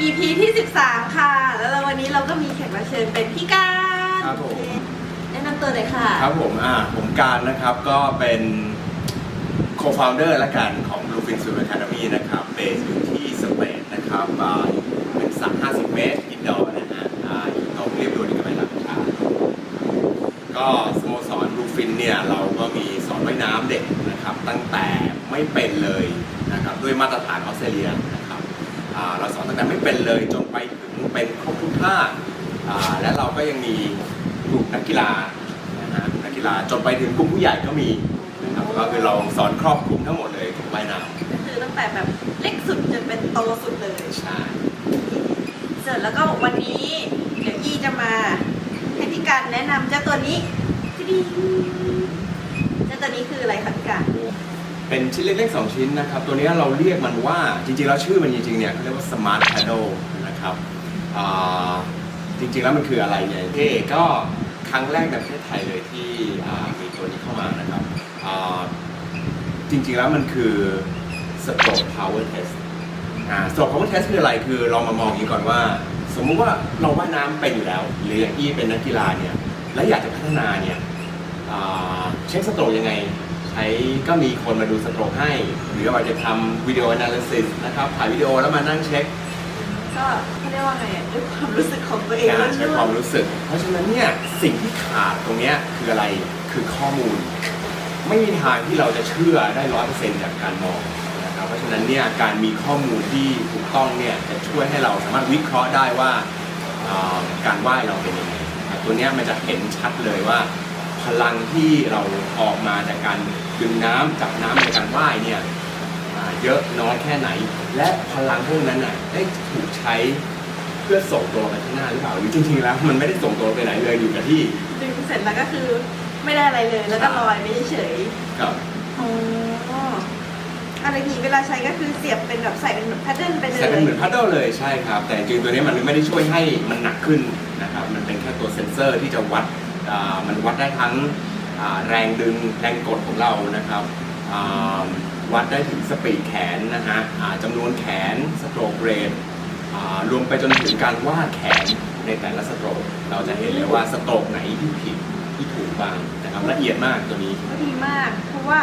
EP ที่ 13 ค่ะ แล้ววันนี้เราก็มีแขกรับเชิญเป็นพี่การครับผม แนะนำตัวเลยค่ะ ครับผม อ่า ผมการนะครับ ก็เป็น co-founder และกันของ Bluefin Swim Academy นะครับ เบสอยู่ที่สเปนนะครับอ่าเป็นสระ50 เมตรอินดอร์นะฮะ อ่าอยู่ตรงเรียบด่วนกระไมลำชาก็สโมสร Bluefin เนี่ย เราก็มีสอนว่ายน้ำเด็กนะครับ ตั้งแต่ไม่เป็นเลยนะครับ ด้วยมาตรฐานออสเตรเลียนะครับอ่า เราสอนตั้งแต่ไม่เป็นเลยจนไปถึงเป็นครบทุกท่าอ่าและเราก็ยังมีกลุ่มนักกีฬานะฮะนักกีฬาจนไปถึงกลุ่มผู้ใหญ่ก็มีนะครับก็คือเราสอนครอบคลุมทั้งหมดเลยของว่ายน้ก็คือตั้งแต่แบบเล็กสุดจนเป็นโตสุดเลยำใช่เสร็จแล้วก็วันนี้เดี๋ยวอีจะมาให้พี่การแนะนำเจ้าตัวนี้ที่ดีเจ้าตัวนี้คืออะไรคะพี่การ เป็นชิ้นเล็กๆ 2 ชิ้นนะครับ ตัวนี้เราเรียกมันว่าจริงๆ แล้วชื่อมันจริงๆเนี่ยเขาเรียกว่า Smart Paddle นะครับอ่าจริงๆ แล้วมันคืออะไรเนี่ยเท่ก็ครั้งแรกในประเทศไทยเลยที่อ่ามีตัวนี้เข้ามานะครับอ่าจริงๆ แล้วมันคือ Stroke Power Test อ่า Stroke Power Test คืออะไรคือเรามามองอย่างนี้ก่อนว่า สมมุติว่าเราว่ายน้ำเป็นอยู่แล้ว หรืออย่างที่เป็นนักกีฬาเนี่ยและอยากจะพัฒนาเนี่ยอ่าเช็คสโตรกยังไงใช้ก็มีคนมาดูสโตรกให้ หรือว่าจะทำวิดีโอ analysis นะครับถ่ายวิดีโอแล้วมานั่งเช็คก็เขาเรียกว่าไงอะด้วยความรู้สึกของตัวเองการใช้ล้คววานมรู้สึก เพราะฉะนั้นเนี่ยสิ่งที่ขาดตรงเนี้ยคืออะไรคือข้อมูล ไม่มีทางที่เราจะเชื่อได้ร้อยเปอร์เซ็นต์จากการมองนะครับเพราะฉะนั้นเนี่ยการมีข้อมูลที่ถูกต้องเนี่ยจะช่วยให้เราสามารถวิเคราะห์ได้ว่าอ่าการว่ายเราเป็นยังไงนะครับตัวเนี้ยมันจะเห็นชัดเลยว่า พลังที่เราออกมาจากการ ดึงน้ำจับน้ำในการว่ายเนี่ยอ่าเยอะน้อยแค่ไหน และพลังพวกนั้นน่ะได้ถูกใช้เพื่อส่งตัวไปข้างหน้าหรือเปล่าหรือจริงๆแล้ว มันไม่ได้ส่งตัวไปไหนเลยอยู่กับที่ดึงเสร็จแล้วก็คือไม่ได้อะไรเลยแล้วก็ลอยไปเฉยกับๆอ๋ออะไรนี้เวลาใช้ก็คือเสียบเป็นแบบใส่เป็นแบบแพทเทิร์นไปเลใช้เป็นยเหมือนพัดเดิลเลยใช่ครับ แต่จริงๆตัวนี้มันไม่ได้ช่วยให้มันหนักขึ้นนะครับมันเป็นแค่ตัวเซ็นเซอร์ที่จะวัดอ่ามันวัดได้ทั้งอ่า แรงดึงแรงกดของเรานะครับอ่าวัดได้ถึงสปีดแขนนะฮะอ่าจำนวนแขนสโตรกเรทอ่ารวมไปจนถึงการวาดแขนในแต่ละสโตรกเราจะเห็นเลยว่าสโตรกไหนที่ผิดที่ถูกบ้างนะครับละเอียดมากตัวนี้ก็ดีมาก เพราะว่า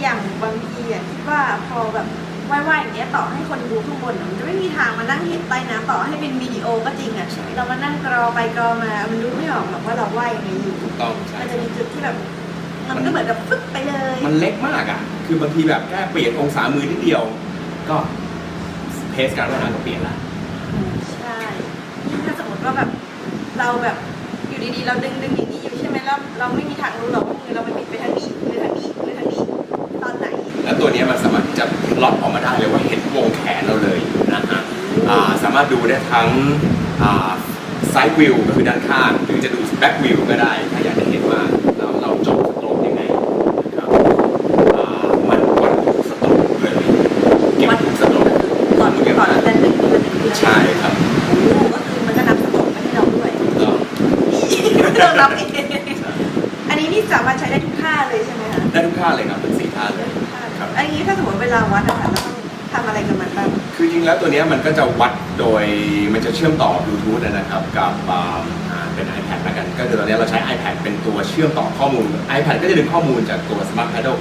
อย่างบางทีอะคิดว่าพอแบบว่ายๆอย่างเงี้ยต่อให้คนดูข้างบนอะมันจะไม่มีทางมานั่งเห็นใต้น้ำต่อให้เป็นวิดีโอก็จริงอะใช่เรามานั่งกรอไปกรอมามันดูไม่ออกหรอกว่าเราว่ายยังไงอยู่ถูกต้องใช่มันจะมีจุดที่แบบ มันก็เหมือนกับฟึบไปเลย มันเล็กมากอะ คือบางทีแบบแค่เปลี่ยนองศามือนิดเดียว ก็เพสการว่ายน้ำก็เปลี่ยนละใช่ ถ้าสมมติว่าแบบเราแบบอยู่ดีๆ เราดึงดึงอย่างนี้อยู่ใช่ไหมแล้วเราไม่มีทางรู้หรอกว่ามือเรามันบิดไปทางนี้หรือทางนี้หรือทางนี้ตอนไหน แล้วตัวเนี้ยมันสามารถที่จะล็อกออกมาได้เลยว่าเห็นวงแขนเราเลยนะฮะอ่าสามารถดูได้ทั้งไซด์วิวก็คือด้านข้างหรือจะดูแบ็กวิวก็ได้ถ้าอยากจะเห็นว่าเราเราจบสโตรกยังไงนะครับอ่ามันวัดทุกสโตรกเลยเก็บทุกสโตรก ก่อนก่อนแต่หนึ่งคือหนึ่งคือ ใช่ครับ โอ้โหก็คือมันก็นับสตกไปให้เราด้วย ก็ เรานับเองอันนี้นี่สามารถใช้ได้ทุกท่าเลยใช่ ไหมคะได้ทุกท่าเลยครับทั้งสี่ท่าเลยทุกท่าครับ อันนี้ถ้าสมมติเวลาวัดอะค่ะเราต้องทำอะไรกับมันบ้าง คือจริงแล้วตัวเนี้ยมันก็จะวัดโดยมันจะเชื่อมต่อบลูทูธนะครับกับอ่าอ่าเป็น iPad แล้วกัน ก็คือตอนนี้เราใช้ iPad เป็นตัวเชื่อมต่อข้อมูล iPad ก็จะดึงข้อมูลจากตัว Smart Paddle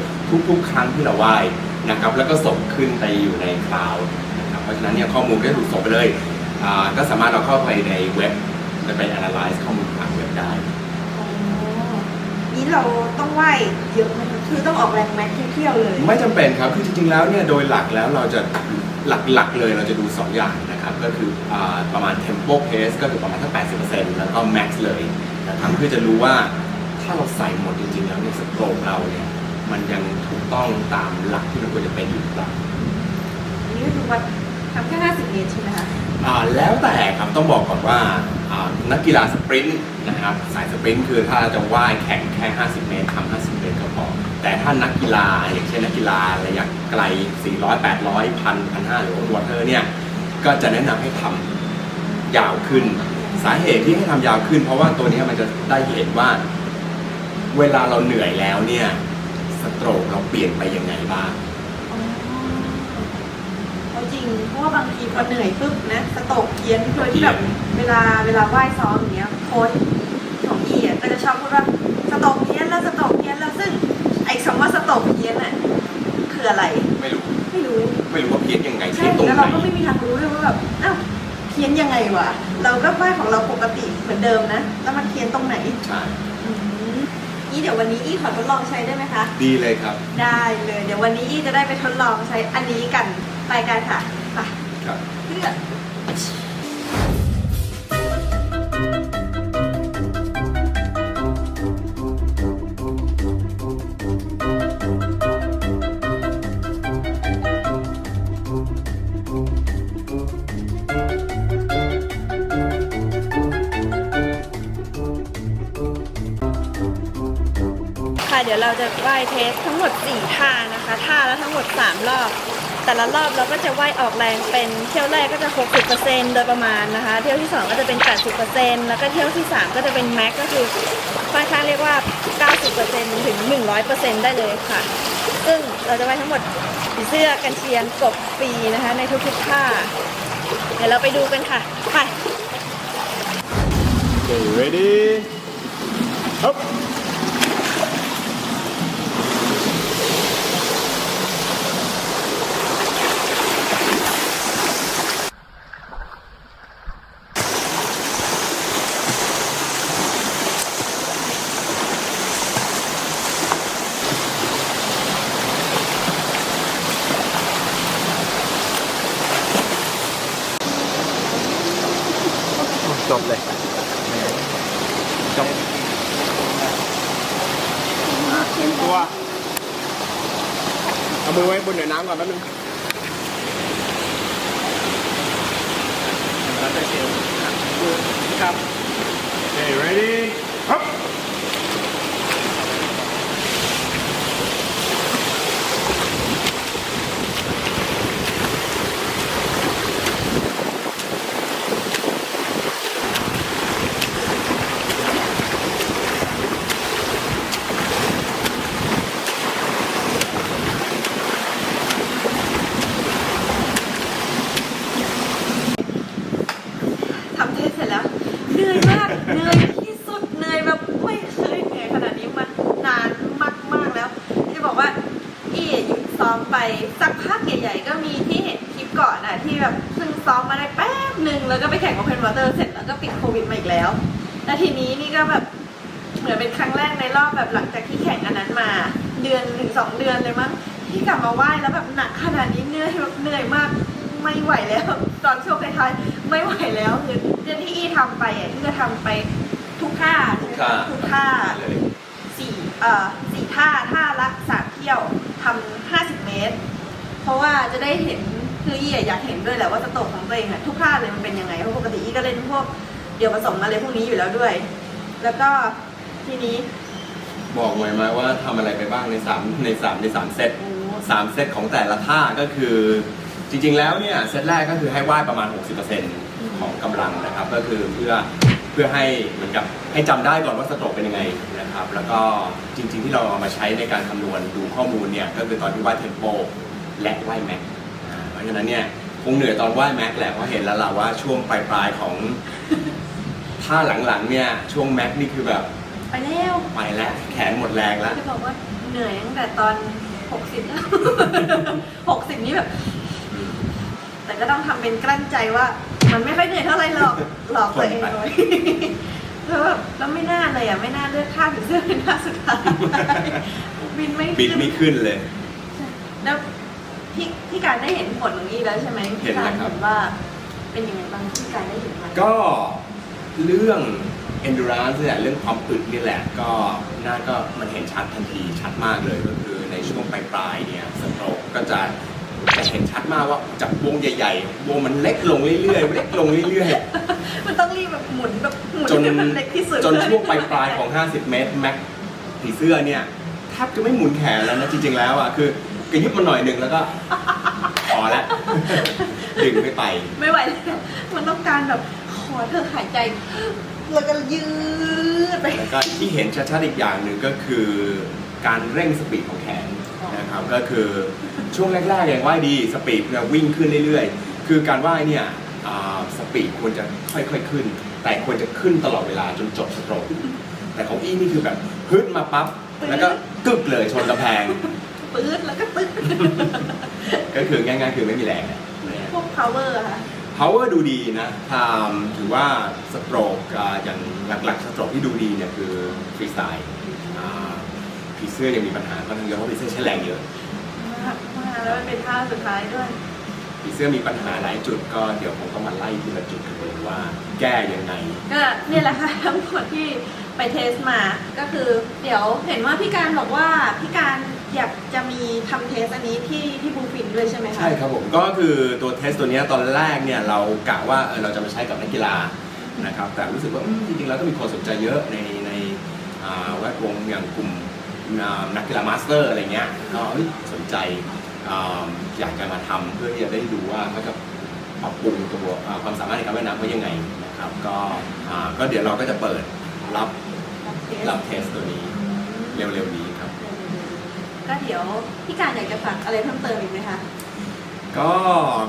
ทุกๆ ครั้งที่เราว่ายนะครับแล้วก็ส่งขึ้นไปอยู่ในคลาวด์นะครับเพราะฉะนั้นเนี่ยข้อมูลก็จะถูกส่งไปเลยอ่าก็สามารถเราเข้าไปในเว็บจะไป analyze ข้อมูลทางเว็บได้ อ๋อ นี่เราต้องไหวเยอะไหมคะ คือต้องออกแรงแม็กเที่ยวๆเลย ไม่จำเป็นครับ คือจริงๆ แล้วเนี่ยโดยหลักแล้วเราจะหลักๆ เลยเราจะดู 2 อย่างนะครับ ก็คืออาประมาณ tempo pace ก็คือประมาณทั้ง80%แล้วก็ max เลยนะครับเพื่อจะรู้ว่าถ้าเราใส่หมดจริงๆ แล้วเนี่ยสโตรกเราเนี่ยมันยังถูกต้องตามหลักที่มันควรจะเป็นอยู่หรือเปล่าอันนี้ก็คือวัดทำแค่ 50 เมตรใช่ไหมคะอ่าแล้วแต่ครับต้องบอกก่อนว่าอ่านักกีฬาสปรินต์นะครับสายสปรินต์คือถ้าจะว่ายแข่งแค่ 50 เมตรทำ แต่ถ้านักกีฬาอย่างเช่นนักกีฬาระยะไกล 400 800 1,000 1,500หรือว่าวอเตอร์เนี่ยก็จะแนะนำให้ทำยาวขึ้น สาเหตุที่ให้ทำยาวขึ้น เพราะว่าตัวเนี้ยมันจะได้เห็นว่า เวลาเราเหนื่อยแล้วเนี่ยสโตรกเราเปลี่ยนไปยังไงบ้างอ๋อเอาจริงเพราะว่าบางทีพอเหนื่อยปุ๊บนะสโตกเพี้ยนโดยที่แบบเวลาเวลาไหว้ซ้อมอย่างเงี้ยโค้ชของพี่อะก็จะชอบพูดว่า ไอ้คำว่าสโตกเพี้ยนอะคืออะไร ไม่รู้ ไม่รู้ ไม่รู้ว่าเพี้ยนยังไงใช่เพี้ยนตรงแล้วไหนเราก็ไม่มีทางรู้ด้วยว่าแบบอ้าวเพี้ยนยังไงวะเราก็ไหว้ของเราปกติเหมือนเดิมนะแล้วมันเพี้ยนตรงไหนใช่อืมนี่เดี๋ยววันนี้อี้ขอทดลองใช้ได้ไหมคะ ดีเลยครับได้เลย เดี๋ยววันนี้อี้จะได้ไปทดลองใช้อันนี้กันไปกันค่ะไปครับ เพื่อ เราจะว่ายเทสทั้งหมด 4 ท่านะคะ ท่าแล้วทั้งหมด 3 รอบ แต่ละรอบเราก็จะว่ายออกแรงเป็นเที่ยวแรกก็จะ 60%โดยประมาณนะคะ เที่ยวที่ 2 ก็จะเป็น 80%แล้วก็เที่ยวที่ 3 ก็จะเป็นแม็กก็คือค่อนข้างเรียกว่า 90%ถึง 100%ได้เลยค่ะ ซึ่งเราจะว่ายทั้งหมดเสื้อกันเชียงกบปีนะคะ ในทุกๆท่า เดี๋ยวเราไปดูกันค่ะ ไป Okay, ready? Up. จบเลย จบ เตรียมตัว เอามือไว้บ นเหนือน้ำก่อนแป๊บนึงแล้วจะเชียวครับ Okay, ready? Up. ทำเทสเสร็จแล้ว เหนื่อยมาก เหนื่อยที่สุดเหนื่อยแบบไม่เคยเหนื่อยขนาดนี้มานานมากๆแล้ว ที่บอกว่าอีหยุดซ้อมไปสักพักใหญ่ๆก็มีที่เห็นคลิปก่อนอะที่แบบเพิ่งซ้อมมาได้แป๊บหนึ่งแล้วก็ไปแข่ง Open Water เสร็จแล้วก็ปิดโควิดมาอีกแล้วแล้วทีนี้นี่ก็แบบเหมือนเป็นครั้งแรกในรอบแบบหลังจากที่แข่งอันนั้นมาเดือนถึงสองเดือนเลยมั้งที่กลับมาว่ายแล้วแบบหนักขนาดนี้เหนื่อยแบบเหนื่อยมากไม่ไหวแล้ว ตอนช่วงท้ายๆ ไม่ไหวแล้วคือเดือนที่อีทำไปอะที่จะทำไปทุกท่าทุกท่าทุกท่าเลยสี่เอ่อสี่ท่าท่าละสามเที่ยวทำห้าสิบเมตร เพราะว่าจะได้เห็นคืออีอะอยากเห็นด้วยแหละว่าสโตกของตัวเองอะทุกท่าเลยมันเป็นยังไงเพราะปกติอีก็เล่นพวกเดี๋ยวผสมอะไรพวกนี้อยู่แล้วด้วย แล้วก็ทีนี้ บอกหน่อยไหมว่าทำอะไรไปบ้างในสามในสามในสามเซตโอ้สามเซตของแต่ละท่าก็คือ จริงๆแล้วเนี่ยเซตแรกก็คือให้ว่ายประมาณ 60%ของกำลังนะครับ ก็คือเพื่อเพื่อให้เหมือนกับให้จำได้ก่อนว่าสโตรกเป็นยังไงนะครับ แล้วก็จริง ๆ ที่เราเอามาใช้ในการคำนวณดูข้อมูลเนี่ยก็คือตอนที่ว่ายเทมโปและว่ายแม็กอ่าเพราะฉะนั้นเนี่ยคงเหนื่อยตอนว่ายแม็กแหละเพราะเห็นแล้วล่ะว่าช่วงปลายๆของท่าหลังๆเนี่ยช่วงแม็กนี่คือแบบไปแล้วไปแล้วแขนหมดแรงแล้วจะบอกว่าเหนื่อยตั้งแต่ตอนหกสิบแล้วหกสิบนี่แบบ แต่ก็ต้องทำเป็นกลั้นใจว่า มันไม่ค่อยเหนื่อยเท่าไหร่หรอกหลอกตัวเองเลยแล้วแบบแล้วไม่น่าเลยอะไม่น่าเลือกท่าถึงเสื้อเป็นท่าสุดท้ายบินไม่บิดขึ้นไม่ขึ้นเลย แล้วพี่พี่การได้เห็นผลของนี่แล้วใช่ไหมเห็นพี่การเห็นว่า เป็นยังไงบ้างพี่การได้เห็นไหมก็เรื่อง endurance เนี่ยเรื่องความอึดนี่แหละ ก็น่าก็มันเห็นชัดทันทีชัดมากเลยก็คือในช่วงปลายๆเนี่ยสโตรกก็จะจะเห็นชัด มากว่าจากวงใหญ่ๆ วงมันเล็กลงเรื่อยๆ เล็กลงเรื่อยมันต้องรีบแบบหมุนแบบหมุนๆจนให้มันเล็กที่สุดจนช่วงปลายๆของ 50 เมตรแม็กผีเสื้อเนี่ยแทบจะไม่หมุนแขนแล้วนะจริงๆแล้วอะคือกระยิบมาหน่อยหนึ่งแล้วก็พอแล้วดึงไม่ไป ไม่ไหวแล้วมันต้องการแบบขอเธอหายใจแล้วก็ยืดไปแล้วก็ที่เห็นชัดๆอีกอย่างหนึ่งก็คือการเร่งสปีดของแขน นะนะครับก็คือช่วงแรกๆยังว่ายดีสปีดเนี่ยวิ่งขึ้นเรื่อยๆ คือการว่ายเนี่ยอ่าสปีดควรจะค่อยๆขึ้น แต่ควรจะขึ้นตลอดเวลาจนจบสโตรกแต่ของอี้นี่คือแบบฮึดมาปั๊บแล้วก็กึกเลยชนกระแพงปื๊ดแล้วก็ตึ๊กก็คือง่ายๆ คือไม่มีแรงนะพวก power อะค่ะ power ดูดีนะทามถือว่าสโตรกอ่าอย่างหลักๆสโตรกที่ดูดีเนี่ยคือฟรีสไตล์ ผีเสื้อยังมีปัญหาค่อนข้างเยอะเพราะผีเสื้อใช้แรงเยอะมากมากแล้วมันเป็นท่าสุดท้ายด้วยผีเสื้อมีปัญหาหลายจุดก็เดี๋ยวผมต้องมาไล่ทีละจุดกันเลยว่า แก้ยังไง ก็เนี่ยแหละค่ะทั้งหมดที่ไปเทสมา ก็คือเดี๋ยวเห็นว่าพี่การบอกว่าพี่การอยากจะมีทำเทสอันนี้ที่ที่บูฟินด้วยใช่ไหมคะใช่ครับผมก็คือตัวเทสตัวเนี้ยตอนแรกเนี่ยเรากะว่าเออเราจะมาใช้กับนักกีฬานะครับแต่รู้สึกว่าอืมจริงๆแล้วก็มีคนสนใจเยอะในในอ่าแวดวงอย่างกลุ่ม นักกีฬามาสเตอร์อะไรเงี้ยก็เอ้ยสนใจอ่าอยากจะมาทำเพื่อที่จะได้ดูว่าเขาจะปรับปรุงตัวอ่าความสามารถในการว่ายน้ำเขายังไงนะครับก็อ่าก็เดี๋ยวเราก็จะเปิดรับเทสรับเทสตัวนี้เร็วๆนี้ครับ ก็เดี๋ยวพี่การอยากจะฝากอะไรเพิ่มเติมอีกไหมคะก็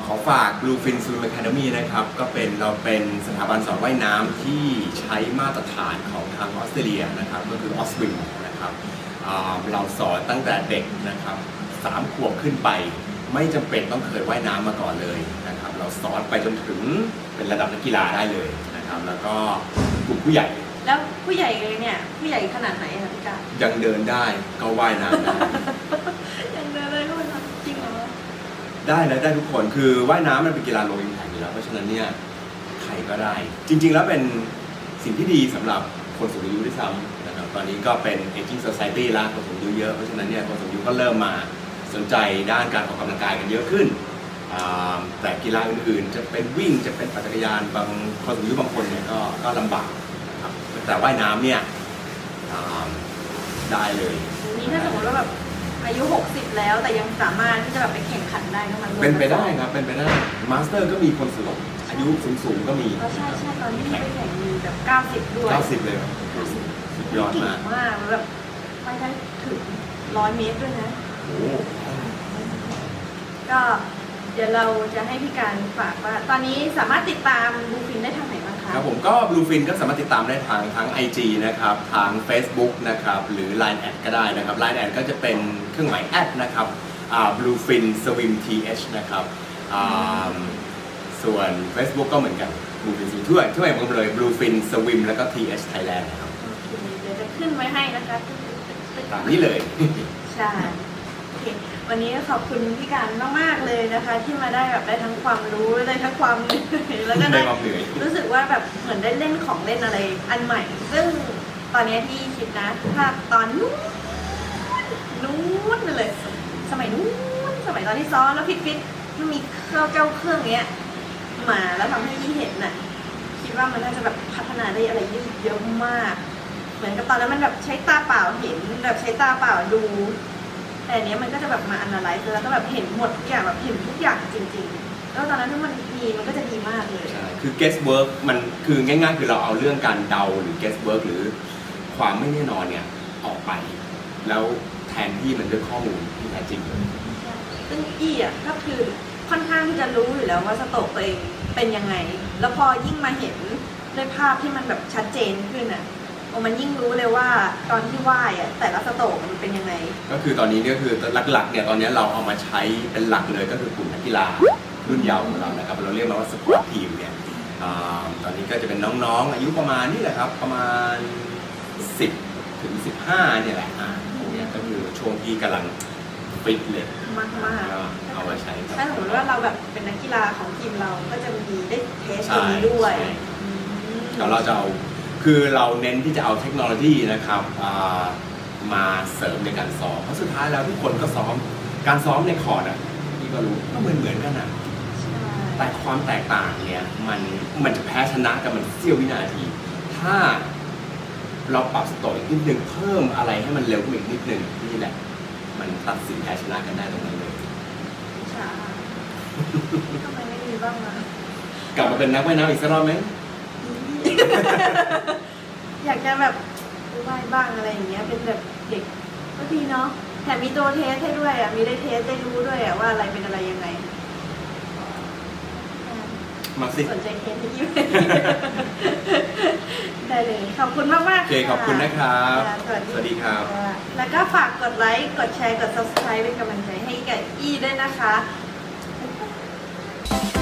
ขอฝาก Bluefin Swim Academy นะครับ ก็เป็นเราเป็นสถาบันสอนว่ายน้ำที่ใช้มาตรฐานของทางออสเตรเลียนะครับ ก็คือออสวิมนะครับอ่า เราสอนตั้งแต่เด็กนะครับสามขวบขึ้นไป ไม่จำเป็นต้องเคยว่ายน้ำมาก่อนเลยนะครับ เราสอนไปจนถึงเป็นระดับนักกีฬาได้เลยนะครับ แล้วก็กลุ่มผู้ใหญ่ แล้วผู้ใหญ่เลยเนี่ย ผู้ใหญ่ขนาดไหนคะพี่การยังเดินได้ก็ว่ายน้ำได้ยังเดินเลยด้วยนะจริงเหรอได้นะได้ทุกคนคือว่ายน้ำมันเป็นกีฬาโลอิมแพคอยู่แล้วเพราะฉะนั้นเนี่ยใครก็ได้ จริง ๆ แล้วเป็นสิ่งที่ดีสำหรับคนสูงอายุด้วยซ้ำนะครับ ตอนนี้ก็เป็น aging society ละคนสูงอายุเยอะ เพราะฉะนั้นเนี่ยคนสูงอายุก็เริ่มมาสนใจด้านการออกกำลังกายกันเยอะขึ้นอ่าแต่กีฬาอื่นๆ จะเป็นวิ่งจะเป็นปั่นจักรยานบางคนสูงอายุบางคนเนี่ยก็ก็ลำบากนะครับแต่ว่ายน้ำเนี่ยอ่าได้เลย นี้ถ้าสมมติว่าแบบอายุ 60 แล้วแต่ยังสามารถที่จะแบบไปแข่งขันได้ก็มันเป็นไปได้ครับเป็นไปได้มาสเตอร์ก็มีคนสูงอายุสูงๆก็มีเออใช่ใช่ตอนที่ไปแข่งมีแบบ 90 ด้วย 90 เลยครับสุด ยอดเก่งมากมากแบบไปได้ถึงร้อยเมตรด้วยนะ โอ้โหก็เดี๋ยวเราจะให้พี่การฝากว่า ตอนนี้สามารถติดตามบูฟินได้ทางไหนบ้างคะครับผมก็ Bluefin ก็สามารถติดตามได้ทางทั้ง IG นะครับทาง Facebook นะครับหรือ Line แอดก็ได้นะครับ Line แอดก็จะเป็นเครื่องหมายแอดนะครับอ่า Bluefin Swim TH นะครับอ่าส่วน Facebook ก็เหมือนกัน Bluefin Swim ช่วยช่วยผมเลย Bluefin Swim แล้วก็ TH Thailand นะครับ ไว้ให้นะคะตามนี้เลย ใช่โอเควันนี้ขอบคุณพี่การมากๆเลยนะคะ ที่มาได้แบบได้ทั้งความรู้ได้ทั้งความเหนื่อยแล้วก็ได้ได้ความเหนื่อย รู้สึกว่าแบบเหมือนได้เล่นของเล่นอะไร อันใหม่ ซึ่งตอนนี้ที่คิดนะถ้าตอนนู้นนู้นเลย สมัยนู้นสมัยตอนที่ซ้อมแล้วฟิตฟิตๆมันมีเครื่องเจ้าเครื่องเนี้ยมาแล้วทำให้ยี่เห็นน่ะคิดว่ามันน่าจะแบบพัฒนาได้อะไรได้เยอะมาก เหมือนกับตอนนั้นมันแบบใช้ตาเปล่าเห็นแบบใช้ตาเปล่าดู แต่อันเนี้ยมันก็จะแบบมา analyze แล้วก็แบบเห็นหมดทุกอย่างแบบเห็นทุกอย่างจริง ๆ แล้วตอนนั้นถ้ามันมีมันก็จะดีมากเลย ใช่คือ guess work มันคือง่ายๆ คือเราเอาเรื่องการเดาหรือ guess work หรือความไม่แน่นอนเนี่ยออกไป แล้วแทนที่มันด้วยข้อมูลที่แท้จริงเลยซึ่งอี้อะก็คือค่อนข้างที่จะรู้อยู่แล้วว่าสโตรกตัวเองเป็นยังไง แล้วพอยิ่งมาเห็นด้วยภาพที่มันแบบชัดเจนขึ้นอะ โอ้มันยิ่งรู้เลยว่าตอนที่ว่ายอะแต่ละสโตรกมันเป็นยังไง ก็คือตอนนี้เนี่ยคือหลักๆเนี่ยตอนนี้เราเอามาใช้เป็นหลักเลยก็คือกลุ่มนักกีฬารุ่นเยาว์ของเรานะครับเราเรียกมันว่าสปอร์ตทีมเนี่ยอ่าตอนนี้ก็จะเป็นน้องๆ อายุประมาณนี่แหละครับประมาณ 10 ถึง 15เนี่ยแหละอ่าพวกเนี้ยก็คือช่วงที่กำลังฟิตเลยมากมากก็เอามาใช้กับ ถ้าสมมติว่าเราแบบเป็นนักกีฬาของทีมเราก็จะมีได้เทสตรงนี้ด้วยใช่ อืม เดี๋ยวเราจะเอา คือเราเน้นที่จะเอาเทคโนโลยีนะครับอ่ามาเสริมในการซ้อมเพราะสุดท้ายแล้วทุกคนก็ซ้อมการซ้อมในคอร์ดอะพี่ก็รู้ก็เหมือนเหมือนๆกันนะใช่แต่ความแตกต่างเนี่ยมันมันจะแพ้ชนะกันมันเสี้ยววินาที ถ้าเราปรับสโตรกอีกนิดนึงเพิ่มอะไรให้มันเร็วขึ้นอีกนิดนึงนี่แหละ มันตัดสินแพ้ชนะกันได้ตรงนั้นเลยใช่ทำไมไม่มีบ้างอะกลับมาเป็นนักว่ายน้ำอีกสักรอบไหม อยากจะแบบว่ายบ้างอะไรอย่างเงี้ย เป็นแบบเด็กก็ดีเนาะถมมีตัวเทสให้ด้วยอะมีได้เทสได้รู้ด้วยอะว่าอะไรเป็นอะไรยังไงมาสิ สนใจเทสให้ยี่ไหมได้เลยขอบคุณมากมากโอเคขอบคุณนะครับ สวัสสวัสดีครับค่ะแล้วก็ฝากกดไลค์ กดแชร์ กด subscribe เป็นกำลังใจให้กับอี้ด้วยนะคะบ๊ายบาย